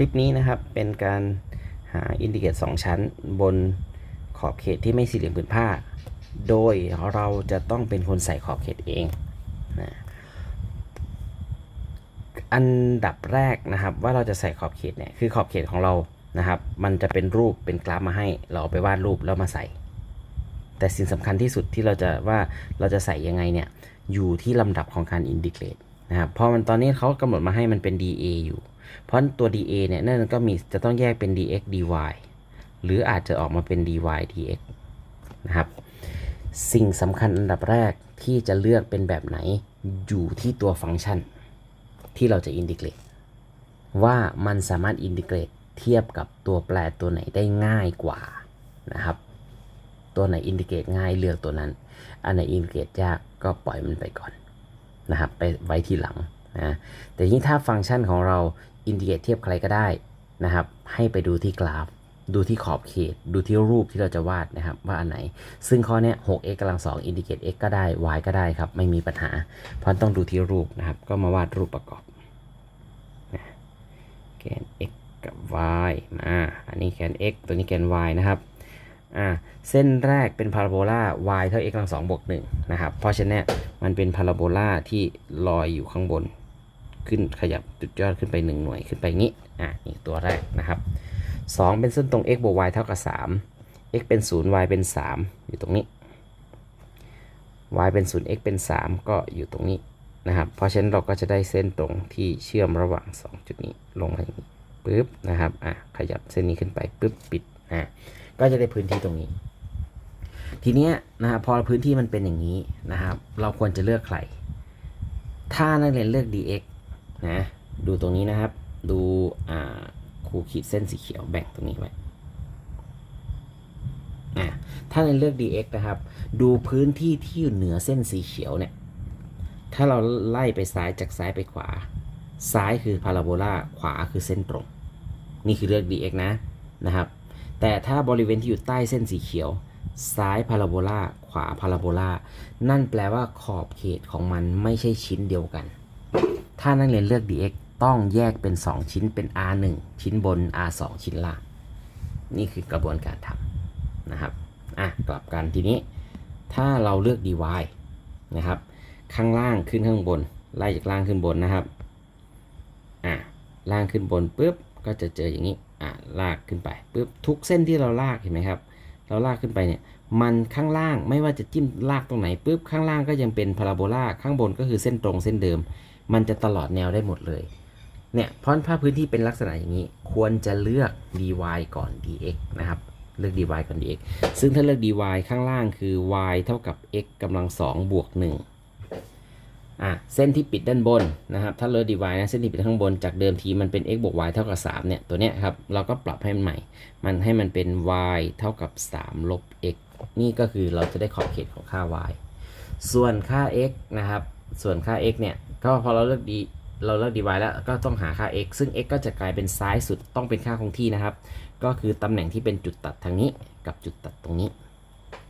ลิปนี้นะครับเป็นการหาอินดิเกต2ชั้นบนขอบเขตที่ไม่สี่เหลี่ยมผืนผ้า โดยเราจะต้องเป็นคนใส่ขอบเขตเองนะอันดับแรกนะครับว่าเราจะใส่ขอบเขตเนี่ยคือขอบเขตของเรานะครับ มันจะเป็นรูปเป็นกราฟมาให้เราเอาไปวาดรูปแล้วมาใส่ แต่สิ่งสำคัญที่สุดที่เราจะว่าเราจะใส่ยังไงเนี่ยอยู่ที่ลำดับของการอินดิเกตนะครับเพราะมันตอนนี้เขากำหนดมาให้มันเป็น dA อยู่ เพราะตัว dA เนี่ยนั่นก็มีจะต้องแยกเป็น dx dy หรืออาจจะออกมาเป็น dy dx นะครับ สิ่งสำคัญอันดับแรกที่จะเลือกเป็นแบบไหนอยู่ที่ตัวฟังก์ชัน ที่เราจะอินทิเกรตว่ามันสามารถอินทิเกรตเทียบกับตัวแปรตัวไหนได้ง่ายกว่านะครับ ตัวไหนอินทิเกรตง่ายเลือกตัวนั้น อันไหนอินทิเกรตยากก็ปล่อยมันไปก่อนนะครับไปไว้ทีหลังนะแต่ยิ่งถ้าฟังก์ชันของเรา อินทิเกรตเทียบใครก็ได้นะครับ ให้ไปดูที่กราฟ ดูที่ขอบเขต ดูที่รูปที่เราจะวาดนะครับ ว่าอันไหน ซึ่งข้อนี้ 6x กำลัง2อินทิเกรต x ก็ได้ y ก็ได้ครับ ไม่มีปัญหา เพราะต้องดูที่รูปนะครับ ก็มาวาดรูปประกอบนะแกน x กับ y มา อันนี้แกน x ตัวนี้แกน y นะครับอ่าเส้นแรกเป็นพาราโบลา y เท่า x กำลัง2บวก1นะครับ เพราะฉะนั้นมันเป็นพาราโบลาที่ลอยอยู่ข้างบน ขึ้นขยับจุดยอดขึ้นไป 1 หน่วยขึ้นไปงี้อะนี่ตัวแรกนะครับ 2 เป็นเส้นตรง x บวก y เท่ากับ 3 x เป็น 0 y เป็น 3 อยู่ตรงนี้ y เป็น 0 x เป็น 3 ก็อยู่ตรงนี้นะครับ เพราะฉะนั้นเราก็จะได้เส้นตรงที่เชื่อมระหว่าง 2 จุดนี้ลงมาอย่างนี้ปึ๊บนะครับอะขยับเส้นนี้ขึ้นไปปึ๊บปิดอะก็จะได้พื้นที่ตรงนี้ ทีเนี้ยนะครับพอพื้นที่มันเป็นอย่างนี้นะครับ เราควรจะเลือกใคร ถ้านักเรียนเลือก dx นะ ดูตรงนี้นะครับ ดูอ่าครูขีดเส้นสีเขียวแบ่งตรงนี้ไว้อะถ้าในเลือก dx นะครับ ดูพื้นที่ที่อยู่เหนือเส้นสีเขียวเนี่ย ถ้าเราไล่ไปซ้ายจากซ้ายไปขวา ซ้ายคือพาราโบลาขวาคือเส้นตรง นี่คือเลือก dx นะนะครับ แต่ถ้าบริเวณที่อยู่ใต้เส้นสีเขียว ซ้ายพาราโบลาขวาพาราโบลานั่นแปลว่าขอบเขตของมันไม่ใช่ชิ้นเดียวกัน ถ้านักเรียนเลือก dx ต้องแยกเป็น 2 ชิ้นเป็น r1 ชิ้นบน r2 ชิ้นล่าง นี่คือกระบวนการทำนะครับ อะ กลับกันทีนี้ ถ้าเราเลือก dy นะครับ ข้างล่างขึ้นข้างบน ไล่จากล่างขึ้นบนนะครับ อะ ล่างขึ้นบนปุ๊บ ก็จะเจออย่างนี้ อะ ลากขึ้นไปปุ๊บ ทุกเส้นที่เราลากเห็นไหมครับ เราลากขึ้นไปเนี่ย มันข้างล่างไม่ว่าจะจิ้มลากตรงไหนปุ๊บ ข้างล่างก็ยังเป็นพาราโบลา ข้างบนก็คือเส้นตรงเส้นเดิม มันจะตลอดแนวได้หมดเลย เนี่ยเพราะถ้าพื้นที่เป็นลักษณะอย่างนี้ ควรจะเลือก dy ก่อน dx นะครับ เลือก dy ก่อน dx ซึ่งถ้าเลือก dy ข้างล่างคือ y เท่ากับ x กำลัง2บวก1อะเส้นที่ปิดด้านบนนะครับ ถ้าเลือก dy นะเส้นที่ปิดข้างบนจากเดิมทีมันเป็น x บวก y เท่ากับ3เนี่ยตัวเนี้ยครับเราก็ปรับให้มันใหม่ มันให้มันเป็น y เท่ากับ3ลบ x นี่ก็คือเราจะได้ขอบเขตของค่า y ส่วนค่า x นะครับ ส่วนค่า x เนี่ย ก็พอเราเลือก d เราเลือก dy แล้วก็ต้องหาค่า x ซึ่ง x ก็จะกลายเป็นซ้ายสุดต้องเป็นค่าคงที่นะครับ ก็คือตำแหน่งที่เป็นจุดตัดทางนี้กับจุดตัดตรงนี้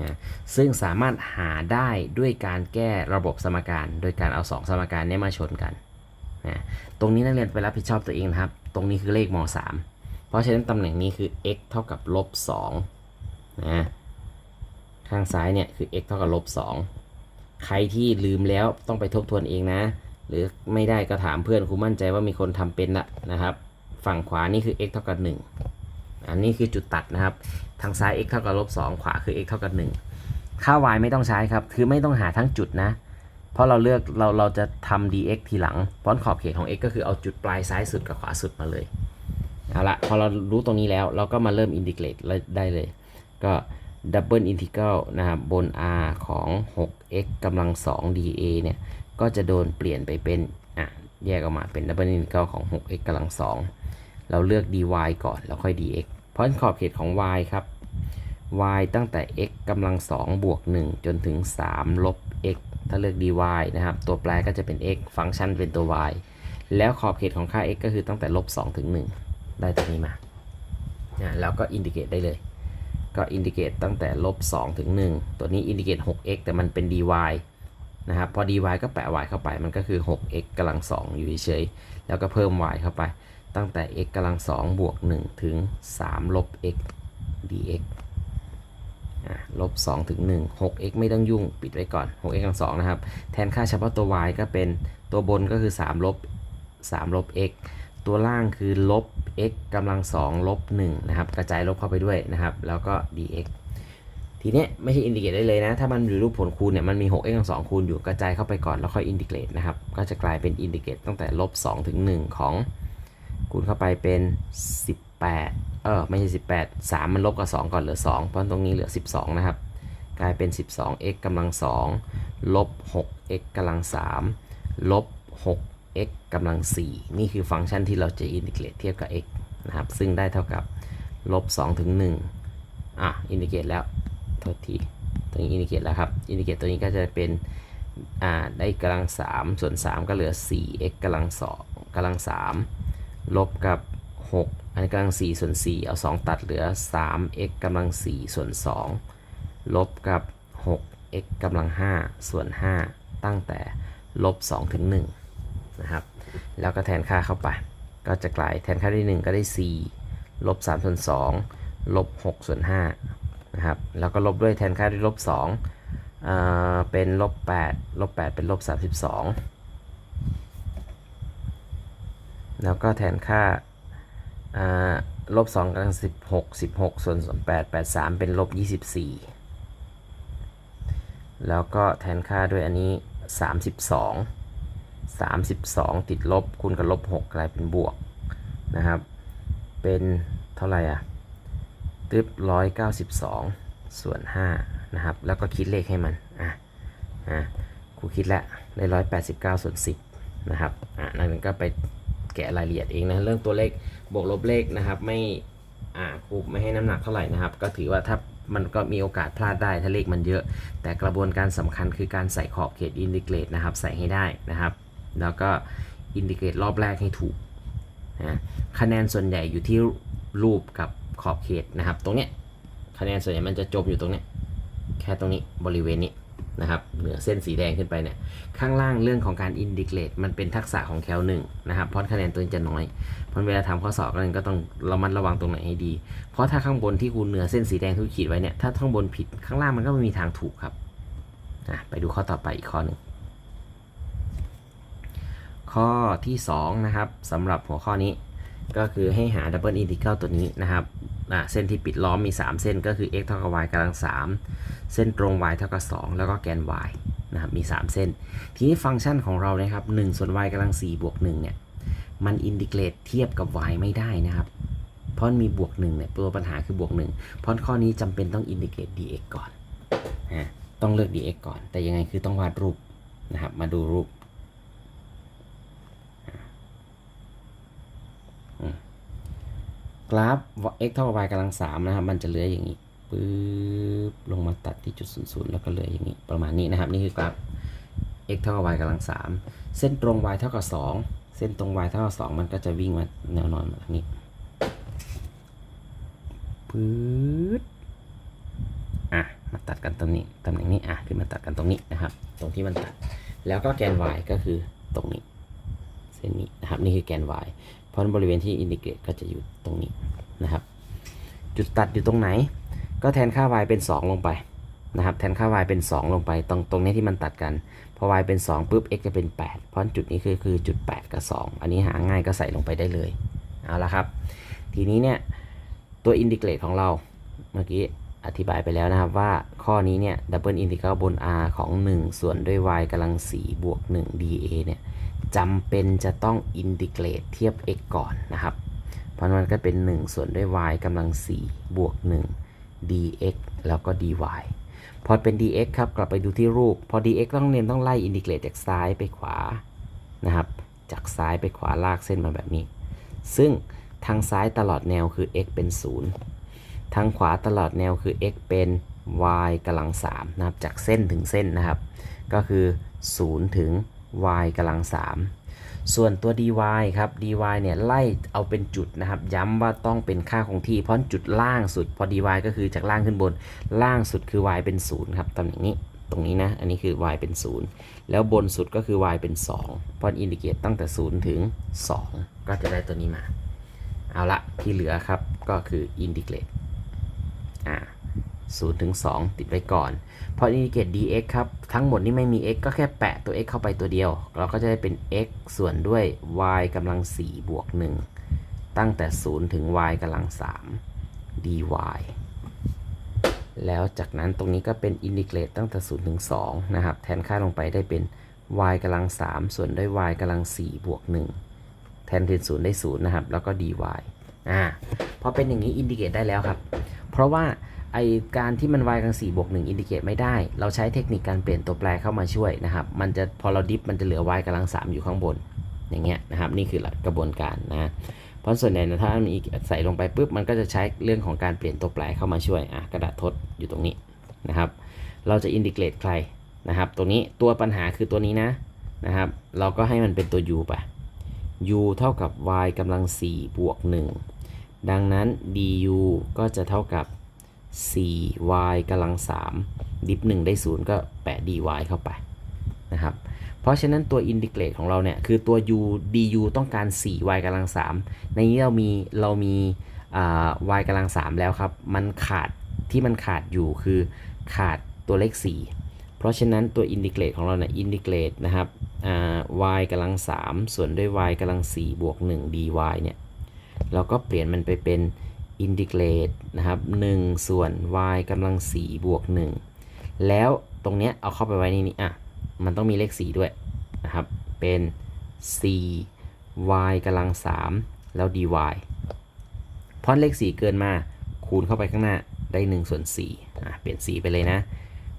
นะซึ่งสามารถหาได้ด้วยการแก้ระบบสมการ โดยการเอา 2 สมการนี้มาชนกันนะตรงนี้นักเรียนไปรับผิดชอบตัวเองนะครับ ตรงนี้คือเลขม .3 เพราะฉะนั้นตำแหน่งนี้คือ x เท่ากับลบ2นะข้างซ้ายเนี่ยคือ x เท่ากับลบ2ใครที่ลืมแล้วต้องไปทบทวนเองนะ หรือไม่ได้ก็ถามเพื่อนครูมั่นใจว่ามีคนทำเป็นละนะครับ ฝั่งขวานี่คือ x เท่ากับ 1 อันนี้คือจุดตัดนะครับ ทางซ้าย x เท่ากับลบ2ขวาคือ x เท่ากับ 1 ค่า y ไม่ต้องใช้ครับ คือไม่ต้องหาทั้งจุดนะ เพราะเราเลือกเราเราจะทำ dx ทีหลังพราะขอบเขตของ x ก็คือเอาจุดปลายซ้ายสุดกับขวาสุดมาเลย เอาละพอเรารู้ตรงนี้แล้วเราก็มาเริ่มอินทิเกรตได้เลย ก็ดับเบิลอินทิเกรัลนะครับบน r ของ 6x กำลัง 2 dA เนี่ย ก็จะโดนเปลี่ยนไปเป็นอะแยกออกมาเป็นดับเบิลอินทิกรัลของ 6x กำลัง 2 เราเลือก dy ก่อนแล้วค่อย dx เพราะขอบเขตของ y ครับ y ตั้งแต่ x กำลัง 2 บวก 1 จนถึง 3 ลบ x ถ้าเลือก dy นะครับ ตัวแปรก็จะเป็น x ฟังก์ชันเป็นตัว y แล้วขอบเขตของค่า x ก็คือตั้งแต่ลบ 2 ถึง 1 ได้ตัวนี้มาอะแล้วก็อินดิเกตได้เลย ก็อินดิเกตตั้งแต่ลบ 2 ถึง 1 ตัวนี้อินดิเกต 6x แต่มันเป็น dy นะครับพอ dy ก็แปะ y เข้าไปมันก็คือ 6x กำลัง 2 อยู่เฉยๆแล้วก็เพิ่ม y เข้าไป ตั้งแต่ x กำลัง 2 บวก 1 ถึง 3 ลบ x dx ลบ2ถึง 1 6x ไม่ต้องยุ่งปิดไว้ก่อน 6x กำลัง2นะครับ แทนค่าเฉพาะตัว y ก็เป็นตัวบนก็คือ 3 ลบ 3 ลบ x ตัวล่างคือลบ x กำลัง2ลบ1นะครับ กระจายลบเข้าไปด้วยนะครับ แล้วก็ dx ทีเนี้ยไม่ใช่อินดิเกตได้เลยนะ ถ้ามันอยู่รูปผลคูณเนี่ยมันมี 6x กำลัง2คูณอยู่กระจายเข้าไปก่อนแล้วค่อยอินดิเกตนะครับ ก็จะกลายเป็นอินดิเกตตั้งแต่ลบ2ถึง 1 ของคูณเข้าไปเป็น 18 เออไม่ใช่ 18 3 มันลบกับ 2 ก่อนเหลือ 2 เพราะตรงนี้เหลือ 12 นะครับ กลายเป็น 12x กำลัง 2 ลบ 6x กำลัง 3 ลบ 6x กำลัง 4 นี่คือฟังก์ชันที่เราจะอินทิเกรตเทียบกับ x นะครับ ซึ่งได้เท่ากับลบ2ถึง1อะ อินทิเกรตแล้ว ทษทีตัวนี้อินทิเกตแล้วครับ อินทิเกตตัวนี้ก็จะเป็นได้กำลัง 3 ส่วน 3 ก็เหลือ 4x กำลัง2กำลัง 3 ลบกับ 6 อันนี้กำลัง 4 ส่วน 4 เอา 2 ตัดเหลือ 3x กำลัง 4 ส่วน 2 ลบกับ 6x กำลัง 5 ส่วน 5 ตั้งแต่ลบ2ถึง1นะครับ แล้วก็แทนค่าเข้าไป ก็จะกลายแทนค่าได้ 1 ก็ได้ 4 ลบ3ส่วน2ลบ6ส่วน5 นะครับแล้วก็ลบด้วยแทนค่าด้วยลบ2อ่าเป็นลบ8ลบ8เป็นลบ32 แล้วก็แทนค่าอ่าลบ2กำลัง16 16 ส่วน8 83 เป็นลบ24 แล้วก็แทนค่าด้วยอันนี้ 32 32 ติดลบคูณกับลบ6กลายเป็นบวกนะครับ เป็นเท่าไหร่อะ ตึ๊บ192ส่วน5นะครับ แล้วก็คิดเลขให้มัน อะ อะครูคิดแล้วได้189ส่วน10นะครับ อะนั่นก็ไปแกะรายละเอียดเองนะ เรื่องตัวเลขบวกลบเลขนะครับ ไม่ อ่าครูไม่ให้น้ำหนักเท่าไหร่นะครับ ก็ถือว่าถ้ามันก็มีโอกาสพลาดได้ถ้าเลขมันเยอะ แต่กระบวนการสำคัญคือการใส่ขอบเขตอินดิเกรตนะครับ ใส่ให้ได้นะครับ แล้วก็อินดิเกรตรอบแรกให้ถูกนะคะแนนส่วนใหญ่อยู่ที่รูปกับ ขอบเขตนะครับ ตรงเนี้ยคะแนนส่วนใหญ่มันจะจบอยู่ตรงเนี้ยแค่ตรงนี้บริเวณนี้นะครับเหนือเส้นสีแดงขึ้นไปเนี่ยข้างล่างเรื่องของการอินดิเกรตมันเป็นทักษะของแคลหนึ่งนะครับเพราะคะแนนตัวจะน้อยเพราะเวลาทำข้อสอบก็ก็ต้องระมัดระวังตรงไหนให้ดี เพราะถ้าข้างบนที่คุณเหนือเส้นสีแดงที่ขีดไว้เนี่ยถ้าข้างบนผิดข้างล่างมันก็ไม่มีทางถูกครับไปดูข้อต่อไปอีกข้อหนึ่งข้อที่2นะครับสำหรับหัวข้อนี้ ก็คือให้หาดับเบิลอินทิก l ตัวนี้นะครับเส้นที่ปิดล้อมมี 3 เส้นก็คือ x เท่ากับ y กำลัง 3 เส้นตรง y เท่ากับ 2 แล้วก็แกน y นะครับมี 3 เส้น ทีนี้ฟังก์ชันของเรานะครับ1ส่วน y กำลัง4บวก1เนี่ยมันอินดิเกรตเทียบกับ y ไม่ได้นะครับ เพราะมีบวก1เนี่ยตัวปัญหาคือบวก1เพราะข้อนี้จำเป็นต้องอินดิเกรต dx ก่อนนะต้องเลือก dx ก่อน แต่ยังไงคือต้องวาดรูปนะครับมาดูรูปอืม กราฟ x เท่ากับ y กำลัง3นะครับ มันจะเลื้อยอย่างนี้ปึ๊บลงมาตัดที่จุดศูนย์แล้วก็เลื้อยอย่างนี้ ประมาณนี้นะครับ นี่คือกราฟ x เท่ากับ y กำลัง3เส้นตรง y เท่ากับ2เส้นตรง y เท่ากับ2มันก็จะวิ่งมาแนวนอนแบบนี้ปื๊ดอะ มาตัดกันตรงนี้ตำแหน่งนี้ อะขึ้นมาตัดกันตรงนี้นะครับ ตรงที่มันตัด แล้วก็แกน y ก็คือตรงนี้ เส้นนี้นะครับ นี่คือแกน y เพราะบริเวณที่อินดิเกรตก็จะอยู่ตรงนี้นะครับ จุดตัดอยู่ตรงไหน ก็แทนค่า y เป็น 2 ลงไปนะครับ แทนค่า y เป็น 2 ลงไป ตรงตรงนี้ที่มันตัดกัน พอ y เป็น 2ปุ๊บ x จะเป็น 8 เพราะจุดนี้คือคือจุด 8 กับ 2 อันนี้หาง่ายก็ใส่ลงไปได้เลยเอาละครับ ทีนี้เนี่ยตัวอินดิเกรตของเราเมื่อกี้อธิบายไปแล้วนะครับว่าข้อนี้เนี่ยดับเบิลอินทิกรัลบน r ของ 1 ส่วนด้วย y กำลัง4บวก 1 dA เนี่ย จำเป็นจะต้องอินดิเกรตเทียบ x ก่อนนะครับ เพราะมันก็เป็น 1 ส่วนด้วย y กำลัง 4 บวก 1 dx แล้วก็ dy พอเป็น dx ครับ กลับไปดูที่รูป พอ dx ต้องเรียนต้องไล่อินดิเกรตจากซ้ายไปขวานะครับ จากซ้ายไปขวาลากเส้นมาแบบนี้ ซึ่งทางซ้ายตลอดแนวคือ x เป็น 0 ทางขวาตลอดแนวคือ x เป็น y กำลัง3นะครับ จากเส้นถึงเส้นนะครับ ก็คือ 0 ถึง y กำลัง 3 ส่วนตัว dy ครับ dy เนี่ยไล่เอาเป็นจุดนะครับ ย้ำว่าต้องเป็นค่าคงที่เพราะจุดล่างสุดพอ dy ก็คือจากล่างขึ้นบน ล่างสุดคือ y เป็น0ครับตำแหน่งนี้ตรงนี้นะ อันนี้คือ y เป็น 0 แล้วบนสุดก็คือ y เป็น 2 เพราะอินดิเกตตั้งแต่ 0 ถึง 2 ก็จะได้ตัวนี้มา เอาละที่เหลือครับก็คือ integrate อ่า 0ถึง2ติดไว้ก่อน พอ integrate dx ครับ ทั้งหมดนี้ไม่มี x ก็แค่แปะตัว x เข้าไปตัวเดียว เราก็จะได้เป็น x ส่วนด้วย y กำลัง4บวก1ตั้งแต่ 0 ถึง y กำลัง 3 dy แล้วจากนั้นตรงนี้ก็เป็น integrate ตั้งแต่ 0 ถึง 2 นะครับ แทนค่าลงไปได้เป็น y กำลัง 3 ส่วนด้วย y กำลัง4บวก1แทนเที่0ได้ 0 นะครับ แล้วก็ dy อ่าพอเป็นอย่างนี้ integrate ได้แล้วครับ เพราะว่าไอการที่มัน y กำลัง4บวก1 indicate ไม่ได้ เราใช้เทคนิคการเปลี่ยนตัวแปรเข้ามาช่วยนะครับ มันจะพอเราดิฟมันจะเหลือ y กำลัง3อยู่ข้างบน อย่างเงี้ยนะครับ นี่คือกระบวนการนะเพราะส่วนใหญ่นะถ้ามันมีใส่ลงไปปุ๊บมันก็จะใช้เรื่องของการเปลี่ยนตัวแปรเข้ามาช่วยอะกระดาษทดอยู่ตรงนี้นะครับ เราจะ indicate ใครนะครับ ตัวนี้ตัวปัญหาคือตัวนี้นะนะครับ เราก็ให้มันเป็นตัว u ไป u เท่ากับ y กำลัง4บวก1 ดังนั้น du ก็จะเท่ากับ 4y กำลัง 3 ดิฟ 1 ได้ 0 ก็แปะ dy เข้าไปนะครับ เพราะฉะนั้นตัว integrate ของเราเนี่ย คือตัว u du ต้องการ 4y กำลัง 3 ในนี้เรามีเรามีอ่า y กำลัง 3 แล้วครับ มันขาดที่มันขาดอยู่คือขาดตัวเลข 4 เพราะฉะนั้นตัว integrate ของเราเนี่ย integrate นะครับอ่า y กำลัง 3 ส่วนด้วย y กำลัง 4 บวก 1 dy เนี่ย เราก็เปลี่ยนมันไปเป็น integrate นะครับ1ส่วน y กำลัง4บวก 1 แล้วตรงเนี้ยเอาเข้าไปไว้ในนี้อะ มันต้องมีเลข 4 ด้วยนะครับ เป็น 4 y กำลัง 3 แล้ว dy พราะเลข 4 เกินมาคูณเข้าไปข้างหน้าได้1ส่วน4อะเปลี่ยนสีไปเลยนะ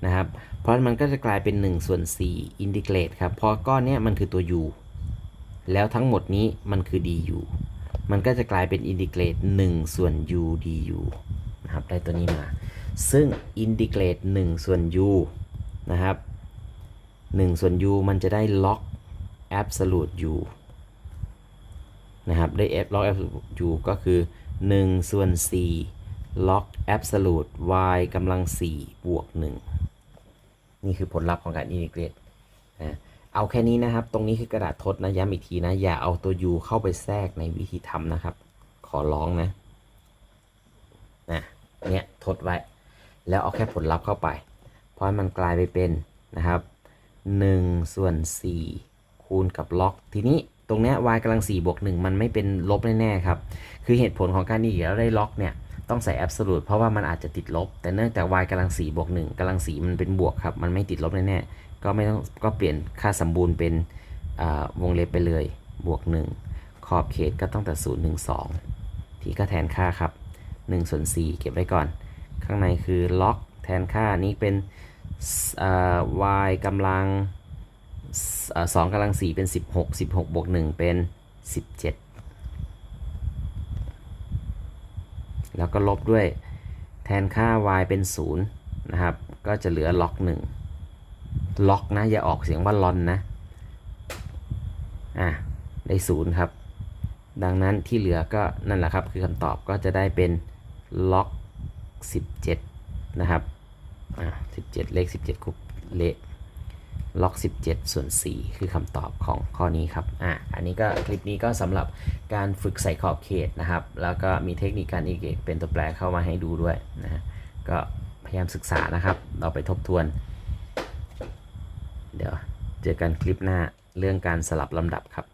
นะครับเพราะมันก็จะกลายเป็น 1 ส่วน4 integrate ครับเพราะก้อนเนี้ยมันคือตัว u แล้วทั้งหมดนี้มันคือ du มันก็จะกลายเป็น integrate 1ส่วน u du นะครับ ได้ตัวนี้มา ซึ่ง integrate 1ส่วน u นะครับ 1 ส่วน u มันจะได้ log absolute u นะครับ ได้ f log absolute u ก็คือ 1 ส่วน4 log absolute y กำลัง 4 บวก 1 นี่คือผลลัพธ์ของการ integrate นะ เอาแค่นี้นะครับ ตรงนี้คือกระดาษทดนะย้ำอีกทีนะ อย่าเอาตัว u เข้าไปแทรกในวิธีทำนะครับ ขอร้องนะนะเนี่ยทดไว้ แล้วเอาแค่ผลลัพธ์เข้าไป เพราะมันกลายไปเป็นนะครับ1ส่วน4คูณกับล็อก ทีนี้ตรงเนี้ย y กำลัง4บวก1มันไม่เป็นลบแน่ๆครับ คือเหตุผลของการที่เราได้ล็อกเนี่ยต้องใส่ absolute เพราะว่ามันอาจจะติดลบ แต่เนื่องจาก y กำลัง4บวก1กำลัง4มันเป็นบวกครับ มันไม่ติดลบแน่ๆ ก็ไม่ต้องก็เปลี่ยนค่าสมบูรณ์เป็นวงเล็บไปเลย บวก 1 ขอบเขตก็ตั้งแต่0ถึง2ที่ก็แทนค่าครับ1ส่วน4เก็บไว้ก่อน ข้างในคือล็อกแทนค่านี้เป็นอ่า y กำลังสองกำลัง4เป็น 16 16บวก1เป็น 17 แล้วก็ลบด้วยแทนค่า y เป็น 0 นะครับ ก็จะเหลือล็อก 1 ล็อกนะ อย่าออกเสียงว่าลอนนะ อะ ได้0ครับ ดังนั้นที่เหลือก็นั่นแหละครับ คือคำตอบก็จะได้เป็นล็อก 17 นะครับ อะ17 เลข 17คูณเลขล็อก 17 ส่วน 4 คือคำตอบของข้อนี้ครับ อะ อันนี้ก็คลิปนี้ก็สำหรับการฝึกใส่ขอบเขตนะครับ แล้วก็มีเทคนิคการอีกเป็นตัวแปรเข้ามาให้ดูด้วยนะ ก็พยายามศึกษานะครับ เราไปทบทวน เดี๋ยวเจอกันคลิปหน้าเรื่องการสลับลำดับครับ